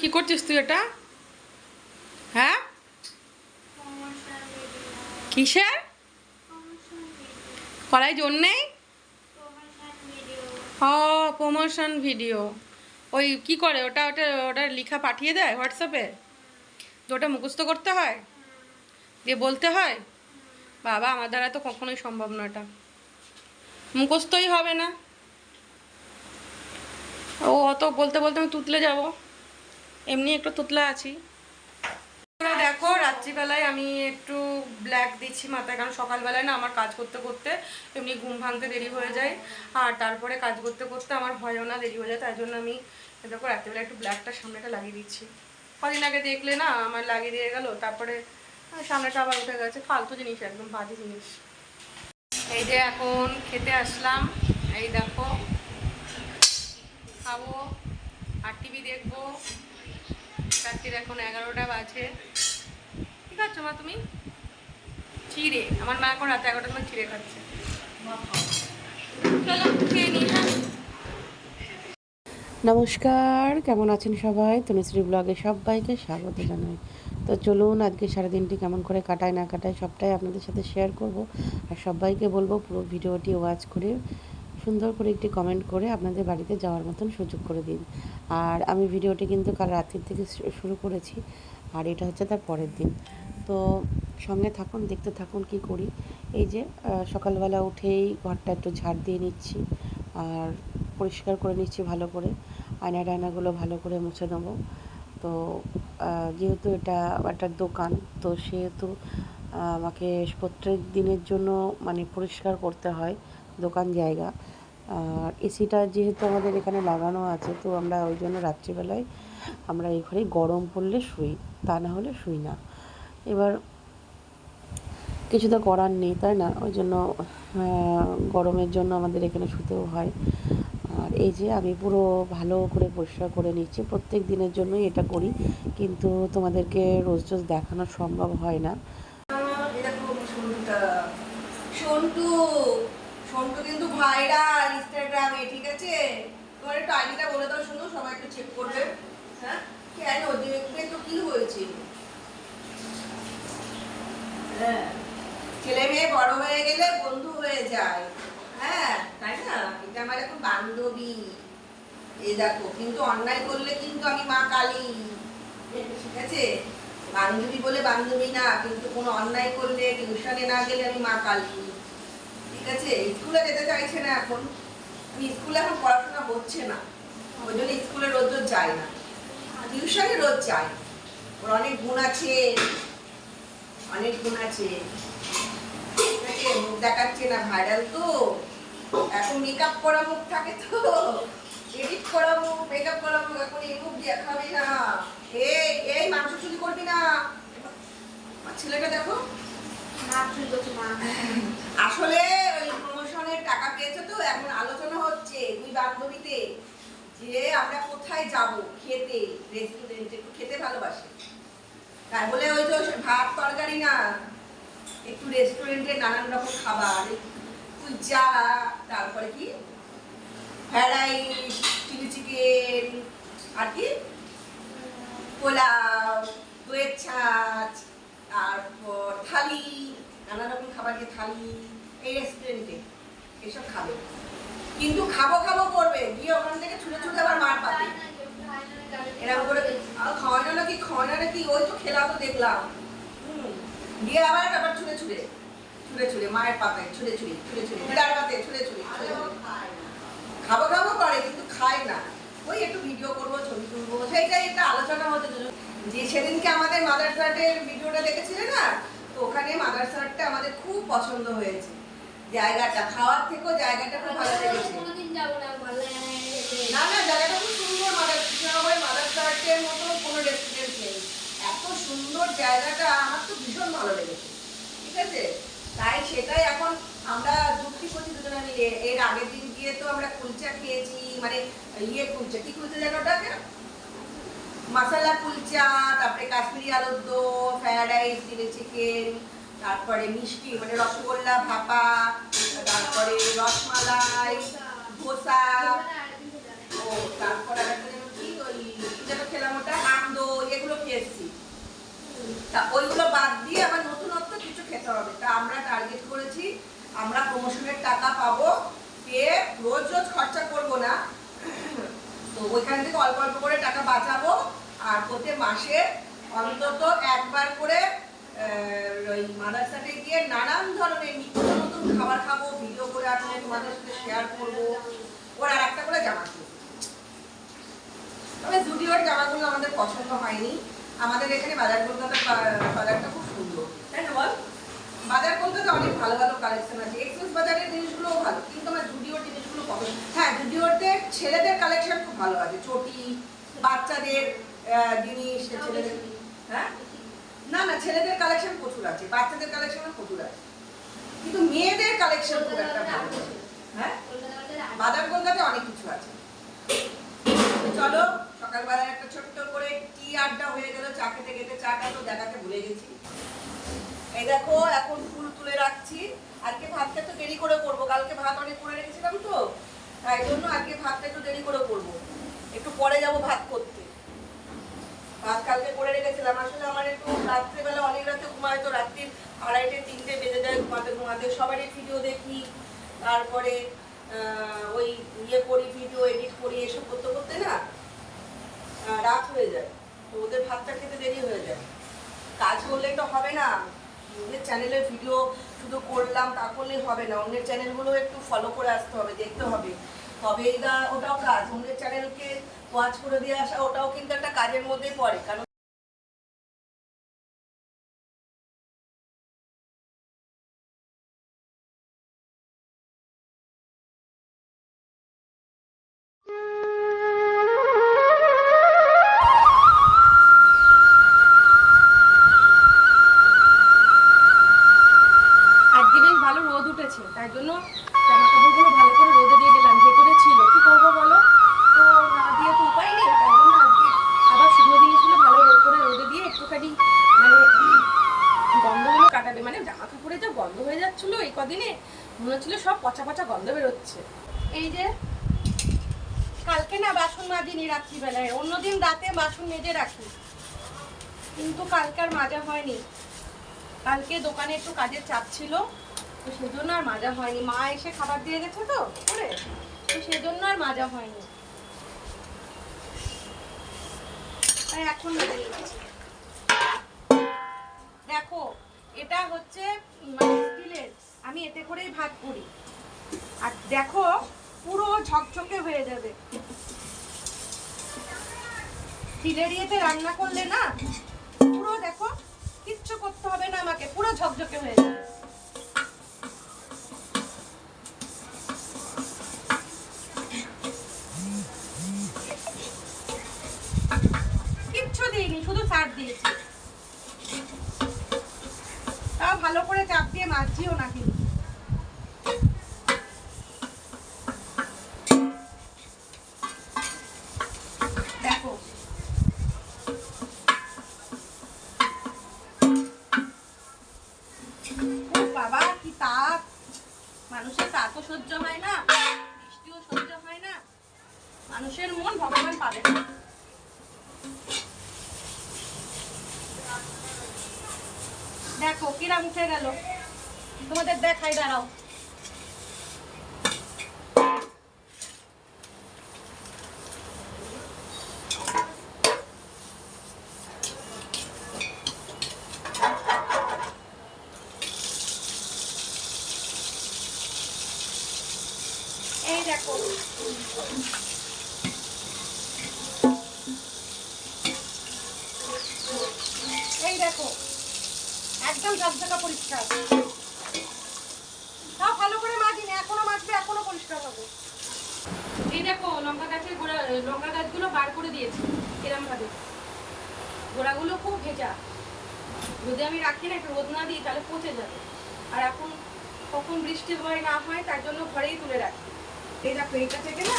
কি করছিস তুই এটা? হ্যাঁ? কিসের? কলাই জন্যেই ও প্রমোশন ভিডিও ওই কি করে? ওটা ওটা ওটা লিখা পাঠিয়ে দেয় হোয়াটসঅ্যাপে তো ওটা মুখস্থ করতে হয়? দিয়ে বলতে হয়? বাবা, আমার দ্বারা তো কখনোই সম্ভব না এটা। মুখস্থই হবে না। ও, অত বলতে বলতে আমি তুতলে যাব। এমনি একটু তুতলা আছি। দেখো, রাত্রিবেলায় আমি একটু ব্ল্যাক দিচ্ছি মাথায়, কারণ সকালবেলায় না আমার কাজ করতে করতে এমনি ঘুম ভাঙতে দেরি হয়ে যায়। আর তারপরে কাজ করতে করতে আমার ভয়ও না, দেরি হয়ে যায়, তাই জন্য আমি দেখো রাত্রিবেলা একটু ব্ল্যাকটা সামনেটা লাগিয়ে দিচ্ছি। কদিন আগে দেখলে না আমার লাগিয়ে দিয়ে গেল, তারপরে সামনেটা আবার উঠে গেছে, ফালতু জিনিস, একদম বাজে জিনিস। এই যে এখন খেতে আসলাম, এই দেখো, খাব, আর টিভি দেখব। রাত্রির এখন এগারোটা বাজে। ঠিক আছে মা তুমি? চিড়ে আমার মা এখন রাত এগারোটার সময় চিড়ে খাচ্ছে। চলো খেয়ে নিই হ্যাঁ? নমস্কার, কেমন আছেন সবাই? তনুশ্রী ব্লগে সবাইকে স্বাগত জানাই। তো চলুন, আজকে সারাদিনটি কেমন করে কাটায় না কাটায় সবটাই আপনাদের সাথে শেয়ার করব। আর সবাইকে বলব পুরো ভিডিওটি ওয়াচ করে সুন্দর করে একটি কমেন্ট করে আপনাদের বাড়িতে যাওয়ার মতন সুযোগ করে দিন। আর আমি ভিডিওটি কিন্তু কাল রাত্রির থেকে শুরু করেছি। আর এটা হচ্ছে তার পরের দিন। তো সঙ্গে থাকুন, দেখতে থাকুন কি করি। এই যে সকালবেলা উঠেই ঘরটা একটু ঝাড় দিয়ে নিচ্ছি। আর পরিষ্কার করে নিচ্ছি ভালো করে। আয়না টায়নাগুলো ভালো করে মুছে নেব। তো যেহেতু এটা একটা দোকান, তো সেহেতু আমাকে প্রত্যেক দিনের জন্য মানে পরিষ্কার করতে হয় দোকান জায়গা। আর এসিটা যেহেতু আমাদের এখানে লাগানো আছে, তো আমরা ওই জন্য রাত্রিবেলায় আমরা এই ঘরেই গরম পড়লে শুই, তা না হলে শুই না। এবার কিছু তো করার নেই, তাই না? ওই জন্য গরমের জন্য আমাদের এখানে শুতেও হয়। আর এই যে আমি পুরো ভালো করে পরিষ্কার করে নিচ্ছি, প্রত্যেক দিনের জন্যই এটা করি, কিন্তু তোমাদেরকে রোজ রোজ দেখানো সম্ভব হয় না। সন্টু সন্টু কিন্তু ভাইরাল, ইনস্টাগ্রামে, ঠিক আছে? তোমার একটু আইডিটা বলে দাও শুনো, সবাই একটু চেক করবে। হ্যাঁ? কেন দেখবে তো কি হয়েছে? হ্যাঁ ছেলে মেয়ে বড় হয়ে গেলে বন্ধু হয়ে যায়। হ্যাঁ তাই না? এটা আমার এখন বান্ধবী। এই দেখো, কিন্তু অন্যায় করলে কিন্তু আমি মা কালী। ঠিক আছে? বান্ধবী বলে বান্ধবী না, কিন্তু কোনো অন্যায় করলে, টিউশনে না গেলে আমি মা কালী। ঠিক আছে স্কুলে যেতে চাইছে না এখন। আমি স্কুলে এখন পড়াশোনা হচ্ছে না। ওই জন্য স্কুলে রোজ রোজ না। টিউশনে রোজ ওর অনেক গুণ আছে। অনেক গুণ আছে। মুখ দেখাচ্ছে না ভাইরাল তো। এখন মেকআপ করা মুখ থাকে তো। এডিট করা মুখ মেকআপ করা মুখ, এখন এই মুখ না। এই এই মাংস চুরি করবি না। আমার ছেলেটা দেখো। আসলে ওই প্রমোশনের টাকা পেয়েছে তো, এখন আলোচনা হচ্ছে দুই বান্ধবীতে যে আমরা কোথায় যাব খেতে রেস্টুরেন্টে একটু খেতে ভালোবাসে। তাই বলে ওই তো ভাত তরকারি না, একটু রেস্টুরেন্টে নানান রকম খাবার কুলচা তারপরে কি? ফ্রাইড রাইস চিলি চিকেন আর কি? পোলাও দইয়ের ছাঁচ তারপর থালি নানা রকম খাবার দিয়ে থালি এই রেস্টুরেন্টে এসব খাবে। কিন্তু খাব খাব করবে গিয়ে ওখান থেকে ছুটে ছুটে আবার মার পাবে। এরকম করে আর খাওয়ানো নাকি খাওয়ানো নাকি ওই তো খেলা তো দেখলাম। দিয়ে আবার আবার ছুটে ছুটে ছুটে ছুটে মায়ের পাতায় ছুটে ছুটে ছুটে ছুটে দিদার পাতায় ছুটে ছুটে। খাব খাব করে কিন্তু খায় না। ওই একটু ভিডিও করব ছবি তুলবো সেইটাই একটা আলোচনা হতে যে সেদিনকে আমাদের মাদার সার্টের ভিডিওটা দেখেছিলে না? তো ওখানে মাদার সার্টটা আমাদের খুব পছন্দ হয়েছে। জায়গাটা খাওয়ার থেকেও জায়গাটা খুব ভালো লেগেছে না না জায়গাটা খুব সুন্দর মাদার কৃষ্ণনগরের মতো কোনো রেস্টুরেন্ট নেই। এত সুন্দর জায়গাটা আমার তো ভীষণ ভালো লেগেছে। ঠিক আছে? তাই সেটাই এখন আমরা যুক্তি করছি দুজনে মিলে এর আগের দিন গিয়ে তো আমরা কুলচা খেয়েছি মানে ইয়ে কুলচা কি কুলচা যেন ওটাকে? মশলা কুলচা, তারপরে কাশ্মীরি আলুর দো ফ্রায়েড রাইস চিলি চিকেন তারপরে মিষ্টি মানে রসগোল্লা, ভাপা, তারপরে রসমালাই, ধোসা, ও, তারপরে খেলাম ওটা তা ওইগুলো বাদ দিয়ে আবার নতুনত্ব কিছু খেতে হবে। তা আমরা টার্গেট করেছি, আমরা টাকা পাবো, পেয়ে রোজ রোজ খরচা করব না। তো ওইখান থেকে অল্প অল্প করে টাকা বাঁচাবো। আর প্রতি মাসে অন্তত একবার করে ওই মাদ্রাসাতে গিয়ে নানান ধরনের নিত্য নতুন খাবার খাব ভিডিও করে আসলে তোমাদের সাথে শেয়ার করব, ওর আর একটা করে জামা। তবে জুডিওর জামাগুলো আমাদের পছন্দ হয়নি। আমাদের এখানে বাজার কলকাতার বাজারটা খুব সুন্দর। তাই না বল? বাজার কলকাতা অনেক ভালো ভালো কালেকশন আছে। এক্সপ্রেস বাজারের জিনিসগুলোও ভালো, কিন্তু আমার জুডিওর জিনিসগুলো পছন্দ। হ্যাঁ জুডিওতে ছেলেদের কালেকশন খুব ভালো আছে। চটি, বাচ্চাদের জিনিস ছেলেদের হ্যাঁ? না না ছেলেদের কালেকশন প্রচুর আছে। বাচ্চাদের কালেকশনও প্রচুর আছে। কিন্তু মেয়েদের কালেকশন খুব একটা ভালো হ্যাঁ? বাজার কলকাতায় অনেক কিছু আছে। চলো সকালবেলায় একটা ছোট্ট করে টি আড্ডা হয়ে গেল। চা খেতে খেতে চাটা তো দেখাতে ভুলে গেছি। এই দেখো এখন ফুল তুলে রাখছি। আজকে ভাতটা তো দেরি করে করব। কালকে ভাত অনেক করে রেখেছিলাম তো। তাই জন্য আজকে ভাতটা একটু দেরি করে করব। একটু পরে যাব ভাত করতে। ভাত কালকে করে রেখেছিলাম। আসলে আমার একটু রাত্রেবেলা, অনেক রাতে ঘুমায় তো রাত্রির আড়াইটে, তিনটে বেজে যায় ঘুমাতে ঘুমাতে। সবারই ভিডিও দেখি, তারপরে ওই ইয়ে করি ভিডিও এডিট করি, এসব করতে করতে না রাত হয়ে যায়। তো ওদের ভাতটা খেতে দেরি হয়ে যায়। কাজ করলে তো হবে না। ওদের চ্যানেলের ভিডিও শুধু করলাম, তা করলেই হবে না। অন্যের চ্যানেলগুলো একটু ফলো করে আসতে হবে, দেখতে হবে। তবে এটা ওটাও কাজ। অন্যের চ্যানেলকে ওয়াচ করে দিয়ে আসা, ওটাও কিন্তু একটা কাজের মধ্যেই পড়ে। কারণ আজকে বেশ ভালো রোদ উঠেছে, তাই জন্য জামা কাপড়গুলো ভালো গন্ধ হয়ে যাচ্ছিল, এই কদিনে মনে হচ্ছিল সব পচা পচা গন্ধ বেরোচ্ছে। এই যে, কালকে না বাসন মাজিনি রাত্রিবেলায়, অন্যদিন রাতে বাসন মেজে রাখি। কিন্তু কালকে আর মাজা হয়নি। কালকে দোকানে একটু কাজের চাপ ছিল, তো সেজন্য আর মাজা হয়নি। মা এসে খাবার দিয়ে গেছে তো, করে? তো সেজন্য আর মাজা হয়নি। এখন দেখো এটা হচ্ছে মানে স্টিলের আমি এতে করেই ভাত করি। আর দেখো, পুরো ঝকঝকে হয়ে যাবে। স্টিলের ইয়েতে রান্না করলে না, পুরো দেখো, কিচ্ছু করতে হবে না আমাকে, পুরো ঝকঝকে হয়ে যাবে। কিচ্ছু দিইনি, শুধু সার দিয়েছি তাও ভালো করে দিয়ে না কিন্তু। বাবা, কি তাপ। মানুষের সহ্য হয় না, বৃষ্টিও সহ্য হয় না। মানুষের মন ভগবান পাবে না। দেখো, কিরাম উঠে গেল। তোমাদের দেখাই দাঁড়াও এই দেখো এই দেখো একদম ঝকঝকা পরিষ্কার তাও ভালো করে মাজিনি এখনও মাজবে এখনও পরিষ্কার হবে এই দেখো লঙ্কা গাছের গোড়া লঙ্কা গাছগুলো বার করে দিয়েছি এরম ভাবে গোড়াগুলো খুব ভেজা। যদি আমি রাখি না, একটু রোদ না দিই, তাহলে পচে যাবে। আর এখন কখন বৃষ্টি হয় না হয়, তার জন্য ঘরেই তুলে রাখি। এই দেখো, এইটা থেকে না,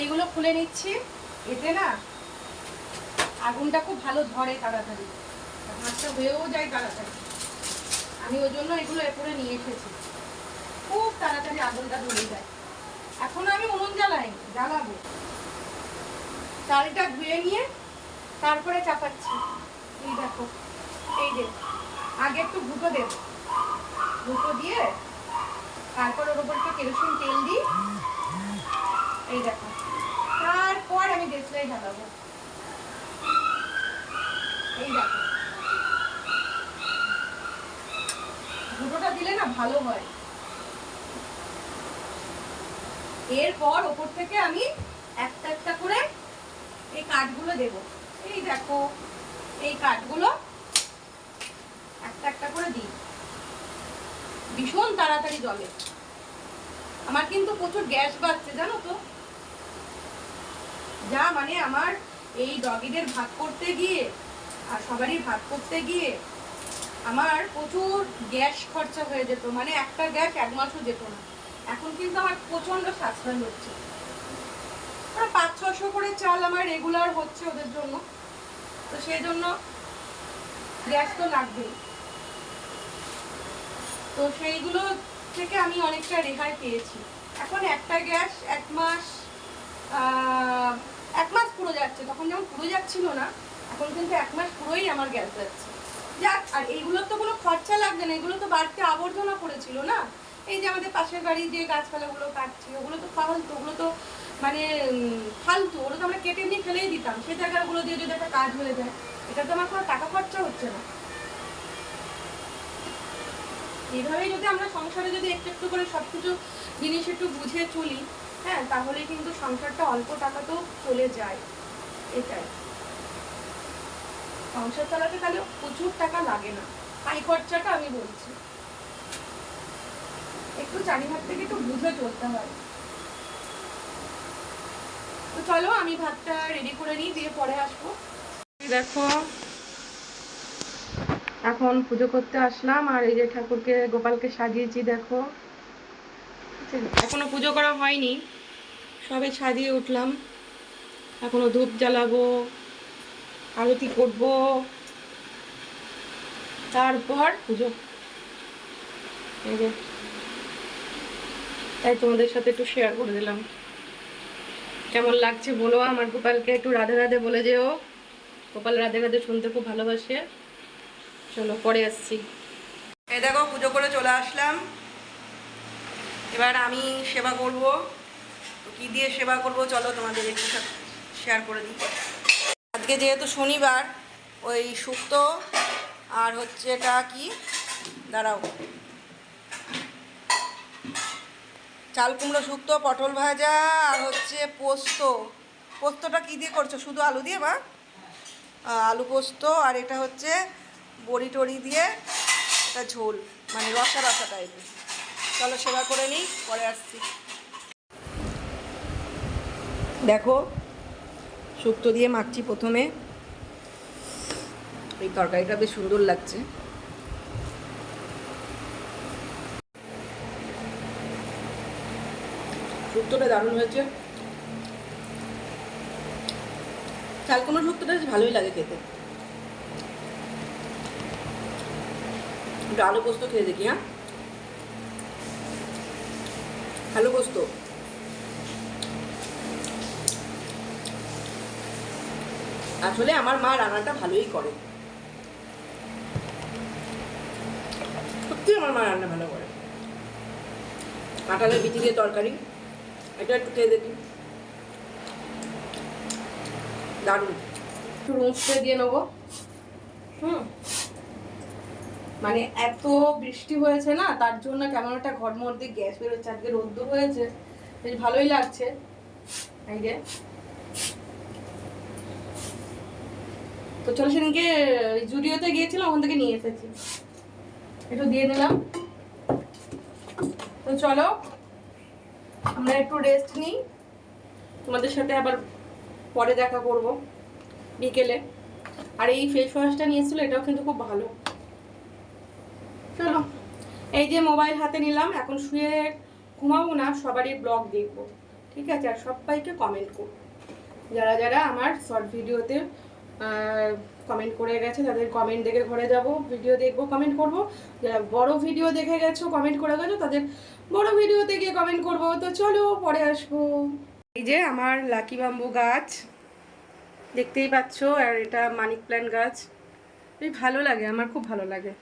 এইগুলো খুলে নিচ্ছি। এতে না, আগুনটা খুব ভালো ধরে তাড়াতাড়ি। ভাতটা হয়েও যায় তাড়াতাড়ি। আমি ওই জন্য এগুলো এরপরে নিয়ে এসেছি। খুব তাড়াতাড়ি আগুনটা ধরে যায়। এখন আমি উনুন জ্বালাই জ্বালাবো চালটা ধুয়ে নিয়ে তারপরে চাপাচ্ছি। এই দেখো, এই যে, আগে একটু গুঁতো দেব গুঁতো দিয়ে তারপর ওর উপর একটু কেরোসিন তেল দিই। এই দেখো, তারপর আমি দেশলাই ঢালাবো এই দেখো গুঁতোটা দিলে না ভালো হয়। এরপর ওপর থেকে আমি একটা একটা করে এই কাঠগুলো দেব। এই দেখো, এই কাঠগুলো একটা একটা করে দিই। ভীষণ তাড়াতাড়ি জলে। আমার কিন্তু প্রচুর গ্যাস বাড়ছে, জানো তো? যা মানে আমার এই ডগিদের ভাগ করতে গিয়ে আর সবারই ভাগ করতে গিয়ে আমার প্রচুর গ্যাস খরচা হয়ে যেত। মানে একটা গ্যাস এক মাসও যেত না। এখন কিন্তু আমার প্রচণ্ড সাশ্রয় হচ্ছে। ওরা পাঁচ, ছশো করে চাল আমার রেগুলার হচ্ছে ওদের জন্য। তো সেই জন্য গ্যাস তো লাগবেই। তো সেইগুলো থেকে আমি অনেকটা রেহাই পেয়েছি। এখন একটা গ্যাস এক মাস এক মাস পুরো যাচ্ছে। তখন যেমন পুরো যাচ্ছিল না, এখন কিন্তু এক মাস পুরোই আমার গ্যাস যাচ্ছে। যাক, আর এইগুলোর তো কোনো খরচা লাগছে না। এগুলো তো বাড়িতে আবর্জনা পড়েছিল না? এই যে আমাদের পাশের বাড়ির যে গাছপালাগুলো কাটছি, ওগুলো তো ফালতু, ওগুলো তো মানে ফালতু। ওগুলো তো আমরা কেটে নিয়ে ফেলেই দিতাম। সেই জায়গাগুলো দিয়ে যদি একটা কাজ হয়ে যায়, এটা তো আমার কোনো টাকা খরচা হচ্ছে না। এইভাবেই যদি আমরা সংসারে যদি একটু একটু করে সব কিছু জিনিস একটু বুঝে চলি হ্যাঁ তাহলে কিন্তু সংসারটা অল্প টাকাতেও চলে যায়। এটাই। সংসার চালাতে তাহলে প্রচুর টাকা লাগে না। হাই খরচাটা আমি বলছি। একটু চারিহাত থেকে একটু বুঝে চলতে হয়। তো চলো, আমি ভাতটা রেডি করে নিই, দিয়ে পরে আসব। দেখো, এখন পুজো করতে আসলাম, আর এই যে ঠাকুরকে, গোপালকে সাজিয়েছি, দেখো। এখনও পুজো করা হয়নি, সবে সাজিয়ে উঠলাম। এখনও ধূপ জ্বালাবো, আরতি করব। তারপর পুজো। এই যে, তাই তোমাদের সাথে একটু শেয়ার করে দিলাম। কেমন লাগছে বলো? আমার গোপালকে একটু রাধে রাধে বলে যেও। গোপাল রাধে রাধে শুনতে খুব ভালোবাসে। চলো, পরে আসছি। এই দেখো, পুজো করে চলে আসলাম। এবার আমি সেবা করব। কী দিয়ে সেবা করব চলো তোমাদের একটু শেয়ার করে দিই। আজকে যেহেতু শনিবার, ওই শুক্তো আর হচ্ছে এটা কি? দাঁড়াও। চাল কুমড়ো, শুক্তো, পটল ভাজা আর হচ্ছে পোস্ত। পোস্তটা কী দিয়ে করছ? শুধু আলু দিয়ে বা আলু পোস্ত আর এটা হচ্ছে বড়ি টড়ি দিয়ে এটা ঝোল মানে রসা রসা টাইপের চলো সেবা করে নিই, পরে আসছি। দেখো, শুক্তো দিয়ে মাখছি প্রথমে। এই তরকারিটা বেশ সুন্দর লাগছে। শুক্তোটা দারুণ হয়েছে। চাল কুমড়ো শুক্তোটা বেশ ভালোই লাগে খেতে। আলু পোস্ত খেয়ে দেখি হ্যাঁ? আলু পোস্ত। আসলে আমার মা রান্নাটা ভালোই করে। সত্যি আমার মা রান্না ভালো করে। কাঁঠালের বিচি দিয়ে তরকারি। এটা একটু খেয়ে দেখি। দারুণ। একটু স্প্রে দিয়ে নেব। হুম। মানে এত বৃষ্টি হয়েছে না, তার জন্য কেমন একটা ঘর মধ্যে গ্যাস বেরোচ্ছে। আজকে রোদ্দুর হয়েছে, বেশ ভালোই লাগছে। এই যে। তো চলো সেদিনকে জুডিওতে গিয়েছিলাম, ওখান থেকে নিয়ে এসেছি। একটু দিয়ে দিলাম তো চলো আমরা একটু রেস্ট নিই। তোমাদের সাথে আবার পরে দেখা করব বিকেলে। আর এই ফেস ওয়াশটা নিয়েছিল, এটাও কিন্তু খুব ভালো। চলো, এই যে মোবাইল হাতে নিলাম, এখন শুয়ে ঘুমাবো না, সবারই ব্লগ দেখব। ঠিক আছে? আর সবাইকে কমেন্ট করব। যারা যারা আমার শর্ট ভিডিওতে কমেন্ট করে গেছে, তাদের কমেন্ট দেখে ঘরে যাব ভিডিও দেখব কমেন্ট করব। যারা বড় ভিডিও দেখে গেছো কমেন্ট করে গেছো, তাদের বড় ভিডিওতে গিয়ে কমেন্ট করব। তো চলো, পরে আসব। এই যে আমার লাকি বাম্বু গাছ, দেখতেই পাচ্ছ, আর এটা মানিক প্ল্যান্ট গাছ। এই ভালো লাগে, আমার খুব ভালো লাগে।